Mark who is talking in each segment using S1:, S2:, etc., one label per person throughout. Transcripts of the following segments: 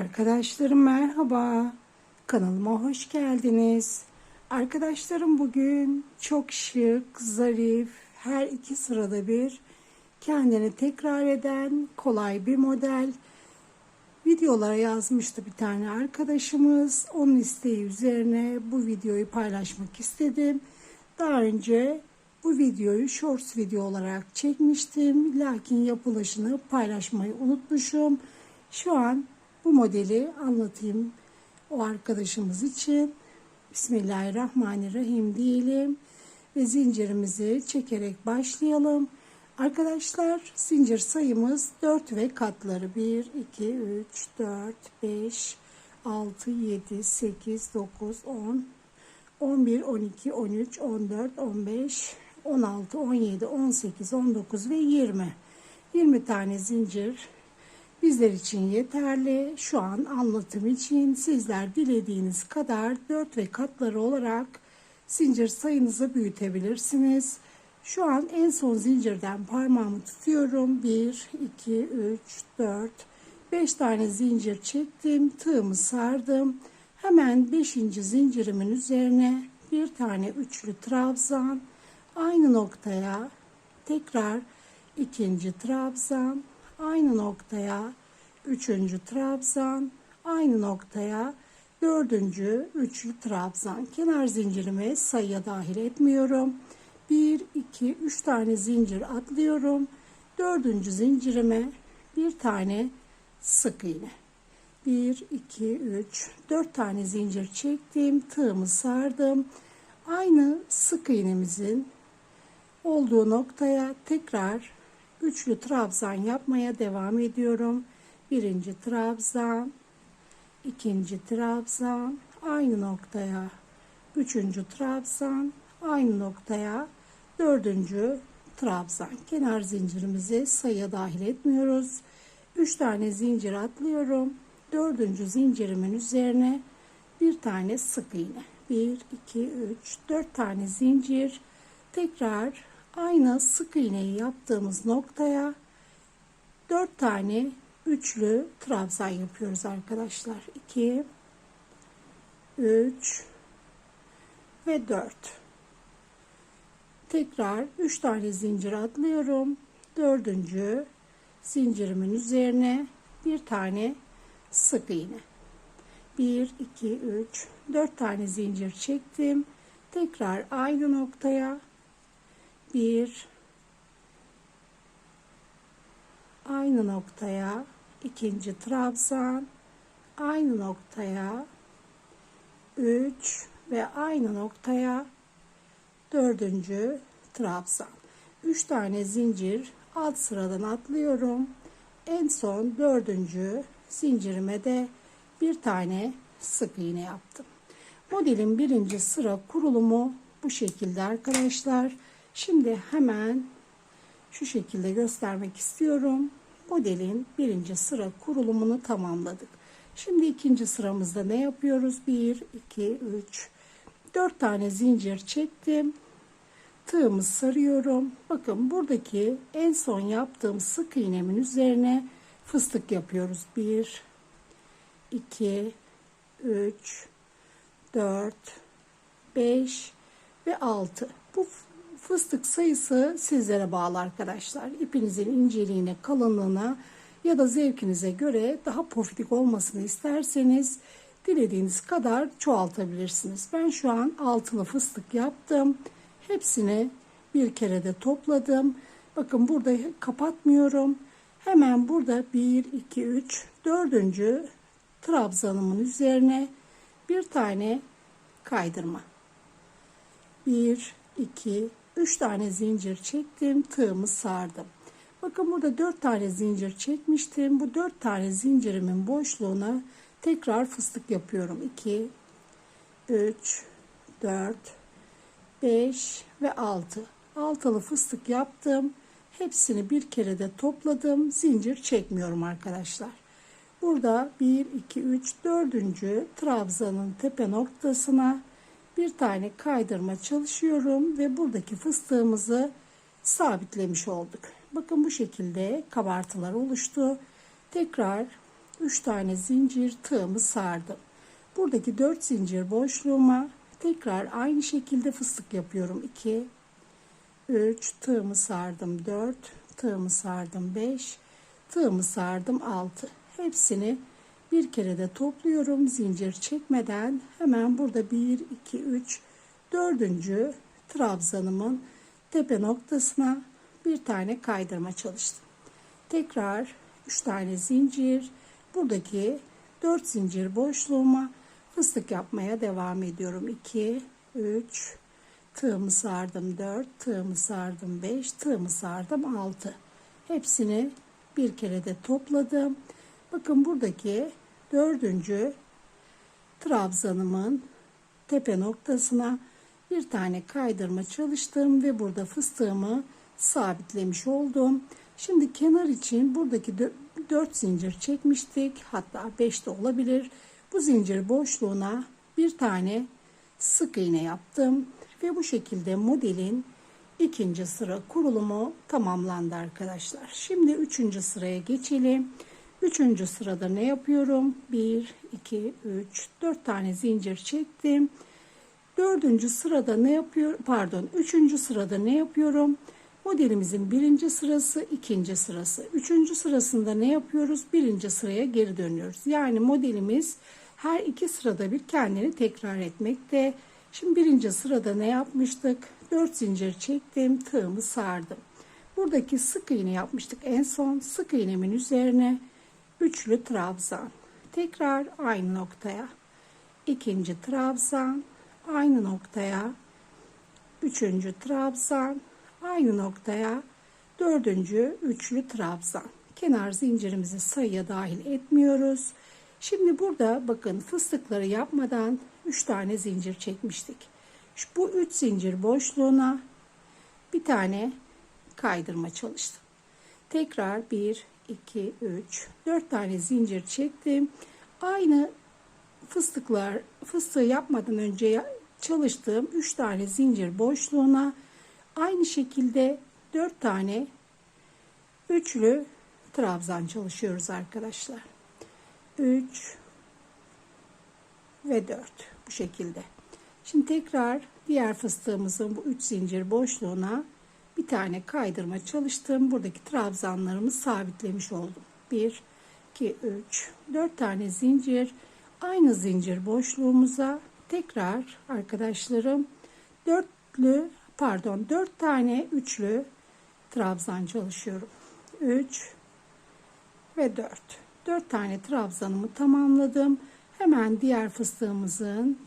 S1: Arkadaşlarım merhaba. Kanalıma hoş geldiniz. Arkadaşlarım bugün çok şık, zarif, her iki sırada bir kendini tekrar eden kolay bir model videolara yazmıştı bir tane arkadaşımız. Onun isteği üzerine bu videoyu paylaşmak istedim. Daha önce bu videoyu shorts video olarak çekmiştim. Lakin yapılışını paylaşmayı unutmuşum. Şu an bu modeli anlatayım o arkadaşımız için. Bismillahirrahmanirrahim diyelim ve zincirimizi çekerek başlayalım. Arkadaşlar zincir sayımız 4 ve katları 1, 2, 3, 4, 5, 6, 7, 8, 9, 10, 11, 12, 13, 14, 15, 16, 17, 18, 19 ve 20. 20 tane zincir bizler için yeterli. Şu an anlatım için sizler dilediğiniz kadar 4 ve katları olarak zincir sayınızı büyütebilirsiniz. Şu an en son zincirden parmağımı tutuyorum. 1, 2, 3, 4, 5 tane zincir çektim. Tığımı sardım. Hemen 5. zincirimin üzerine bir tane üçlü trabzan. Aynı noktaya tekrar ikinci trabzan aynı noktaya üçüncü trabzan, aynı noktaya dördüncü üçlü trabzan. Kenar zincirimi sayıya dahil etmiyorum. 1, 2, 3 tane zincir atlıyorum. Dördüncü zincirime bir tane sık iğne. 1, 2, 3, 4 tane zincir çektim. Tığımı sardım. Aynı sık iğnemizin olduğu noktaya tekrar üçlü trabzan yapmaya devam ediyorum. Birinci trabzan, ikinci trabzan, aynı noktaya, üçüncü trabzan, aynı noktaya, dördüncü trabzan. Kenar zincirimizi sayıya dahil etmiyoruz. Üç tane zincir atlıyorum. Dördüncü zincirimin üzerine bir tane sık iğne. Bir, iki, üç, dört tane zincir. Tekrar aynı sık iğneyi yaptığımız noktaya 4 tane üçlü trabzan yapıyoruz arkadaşlar. 2 3 ve 4. Tekrar 3 tane zincir atlıyorum. 4. zincirimin üzerine bir tane sık iğne. 1 2 3 4 tane zincir çektim. Tekrar aynı noktaya bir aynı noktaya ikinci trabzan aynı noktaya 3 ve aynı noktaya dördüncü trabzan 3 tane zincir alt sıradan atlıyorum en son dördüncü zincirime de bir tane sık iğne yaptım modelin birinci sıra kurulumu bu şekilde arkadaşlar Şimdi hemen şu şekilde göstermek istiyorum. Modelin birinci sıra kurulumunu tamamladık. Şimdi ikinci sıramızda ne yapıyoruz? 1, 2, 3, 4 tane zincir çektim. Tığımı sarıyorum. Bakın buradaki en son yaptığım sık iğnemin üzerine fıstık yapıyoruz. 1, 2, 3, 4, 5 ve 6. Bu Fıstık sayısı sizlere bağlı arkadaşlar. İpinizin inceliğine, kalınlığına ya da zevkinize göre daha pofidik olmasını isterseniz dilediğiniz kadar çoğaltabilirsiniz. Ben şu an altılı fıstık yaptım. Hepsini bir kere de topladım. Bakın burada kapatmıyorum. Hemen burada 1, 2, 3, 4. trabzanımın üzerine bir tane kaydırma. 1, 2, 3 tane zincir çektim. Tığımı sardım. Bakın burada 4 tane zincir çekmiştim. Bu 4 tane zincirimin boşluğuna tekrar fıstık yapıyorum. 2, 3, 4, 5 ve 6. Altılı fıstık yaptım. Hepsini bir kere de topladım. Zincir çekmiyorum arkadaşlar. Burada 1, 2, 3, 4. trabzanın tepe noktasına bir tane kaydırma çalışıyorum ve buradaki fıstığımızı sabitlemiş olduk. Bakın bu şekilde kabartılar oluştu. Tekrar 3 tane zincir tığımı sardım. Buradaki 4 zincir boşluğuma tekrar aynı şekilde fıstık yapıyorum. 2 3 tığımı sardım 4 tığımı sardım 5 tığımı sardım 6 hepsini bir kere de topluyorum zincir çekmeden. Hemen burada 1, 2, 3, 4. trabzanımın tepe noktasına bir tane kaydırma çalıştım. Tekrar 3 tane zincir. Buradaki 4 zincir boşluğuma fıstık yapmaya devam ediyorum. 2, 3, tığımı sardım 4, tığımı sardım 5, tığımı sardım 6. Hepsini bir kere de topladım. Bakın buradaki dördüncü trabzanımın tepe noktasına bir tane kaydırma çalıştım ve burada fıstığımı sabitlemiş oldum. Şimdi kenar için buradaki 4 zincir çekmiştik. Hatta 5 de olabilir. Bu zincir boşluğuna bir tane sık iğne yaptım ve bu şekilde modelin ikinci sıra kurulumu tamamlandı arkadaşlar. Şimdi üçüncü sıraya geçelim. Üçüncü sırada ne yapıyorum? 1, 2, 3, 4 tane zincir çektim. Dördüncü sırada ne yapıyorum? Pardon, üçüncü sırada ne yapıyorum? Modelimizin birinci sırası, ikinci sırası. Üçüncü sırasında ne yapıyoruz? Birinci sıraya geri dönüyoruz. Yani modelimiz her iki sırada bir kendini tekrar etmekte. Şimdi birinci sırada ne yapmıştık? Dört zincir çektim, tığımı sardım. Buradaki sık iğne yapmıştık en son. Sık iğnemin üzerine üçlü trabzan. Tekrar aynı noktaya. İkinci trabzan, aynı noktaya. Üçüncü trabzan, aynı noktaya. Dördüncü üçlü trabzan. Kenar zincirimizi sayıya dahil etmiyoruz. Şimdi burada bakın fıstıkları yapmadan 3 tane zincir çekmiştik. Şu, bu 3 zincir boşluğuna bir tane kaydırma çalıştım. Tekrar 1, 2, 3, 4 tane zincir çektim. Aynı fıstıklar, fıstığı yapmadan önce çalıştığım 3 tane zincir boşluğuna aynı şekilde 4 tane üçlü trabzan çalışıyoruz arkadaşlar. 3 ve 4 bu şekilde. Şimdi tekrar diğer fıstığımızın bu 3 zincir boşluğuna bir tane kaydırma çalıştım. Buradaki trabzanlarımı sabitlemiş oldum. 1, 2, 3, 4 tane zincir. Aynı zincir boşluğumuza tekrar arkadaşlarım dörtlü pardon dört tane üçlü trabzan çalışıyorum. 3 ve 4. 4 tane trabzanımı tamamladım. Hemen diğer fıstığımızın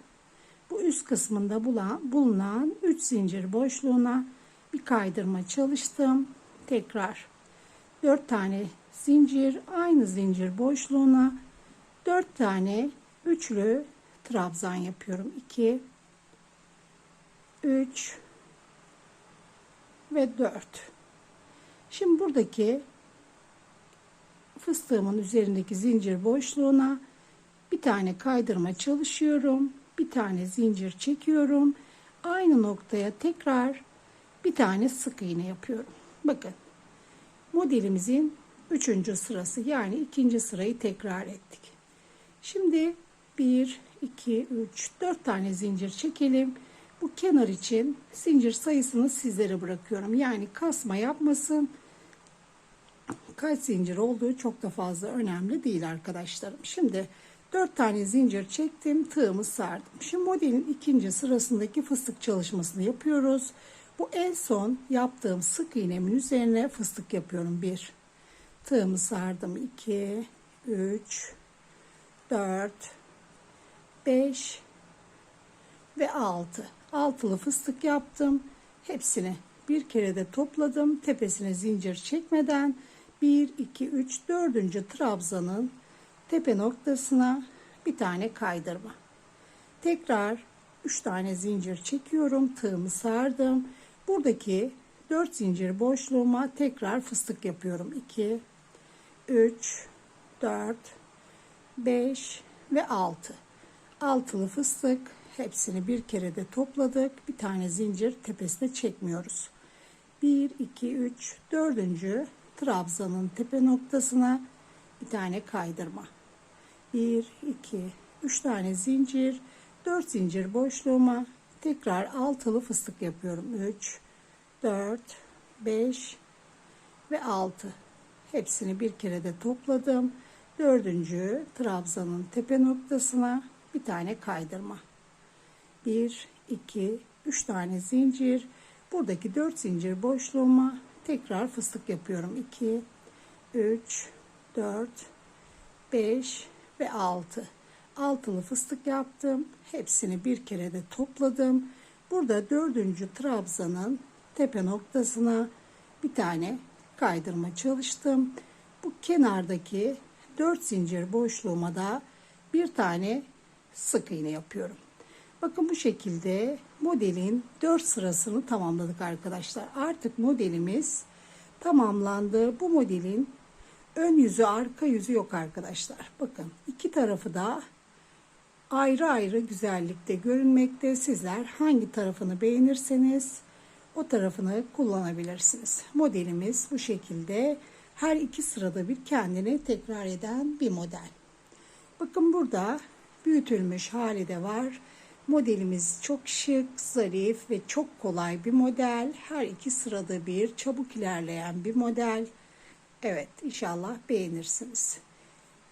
S1: bu üst kısmında bulunan 3 zincir boşluğuna bir kaydırma çalıştım. Tekrar 4 tane zincir aynı zincir boşluğuna 4 tane üçlü trabzan yapıyorum. 2 3 ve 4. Şimdi buradaki fıstığımın üzerindeki zincir boşluğuna bir tane kaydırma çalışıyorum. Bir tane zincir çekiyorum. Aynı noktaya tekrar bir tane sık iğne yapıyorum. Bakın modelimizin üçüncü sırası yani ikinci sırayı tekrar ettik. Şimdi 1, 2, 3, 4 tane zincir çekelim. Bu kenar için zincir sayısını sizlere bırakıyorum. Yani kasma yapmasın. Kaç zincir olduğu çok da fazla önemli değil arkadaşlarım. Şimdi 4 tane zincir çektim. Tığımı sardım. Şimdi modelin ikinci sırasındaki fıstık çalışmasını yapıyoruz. Bu en son yaptığım sık iğnemin üzerine fıstık yapıyorum. 1 tığımı sardım. 2 3 4 5 ve 6. Altılı fıstık yaptım. Hepsini bir kere de topladım. Tepesine zincir çekmeden 1 2 3 4. trabzanın tepe noktasına bir tane kaydırma. Tekrar 3 tane zincir çekiyorum. Tığımı sardım. Buradaki 4 zincir boşluğuma tekrar fıstık yapıyorum. 2, 3, 4, 5 ve 6. Altılı fıstık hepsini bir kere de topladık. Bir tane zincir tepesine çekmiyoruz. 1, 2, 3, 4. trabzanın tepe noktasına bir tane kaydırma. 1, 2, 3 tane zincir, 4 zincir boşluğuma Tekrar altılı fıstık yapıyorum. 3, 4, 5 ve 6. Hepsini bir kere de topladım. Dördüncü trabzanın tepe noktasına bir tane kaydırma. 1, 2, 3 tane zincir. Buradaki 4 zincir boşluğuma tekrar fıstık yapıyorum. 2, 3, 4, 5 ve 6 altılı fıstık yaptım. Hepsini bir kere de topladım. Burada dördüncü trabzanın tepe noktasına bir tane kaydırma çalıştım. Bu kenardaki dört zincir boşluğuma da bir tane sık iğne yapıyorum. Bakın bu şekilde modelin dört sırasını tamamladık arkadaşlar. Artık modelimiz tamamlandı. Bu modelin ön yüzü arka yüzü yok arkadaşlar. Bakın iki tarafı da ayrı ayrı güzellikte görünmekte. Sizler hangi tarafını beğenirseniz o tarafını kullanabilirsiniz. Modelimiz bu şekilde her iki sırada bir kendini tekrar eden bir model. Bakın burada büyütülmüş hali de var. Modelimiz çok şık, zarif ve çok kolay bir model. Her iki sırada bir çabuk ilerleyen bir model. Evet inşallah beğenirsiniz.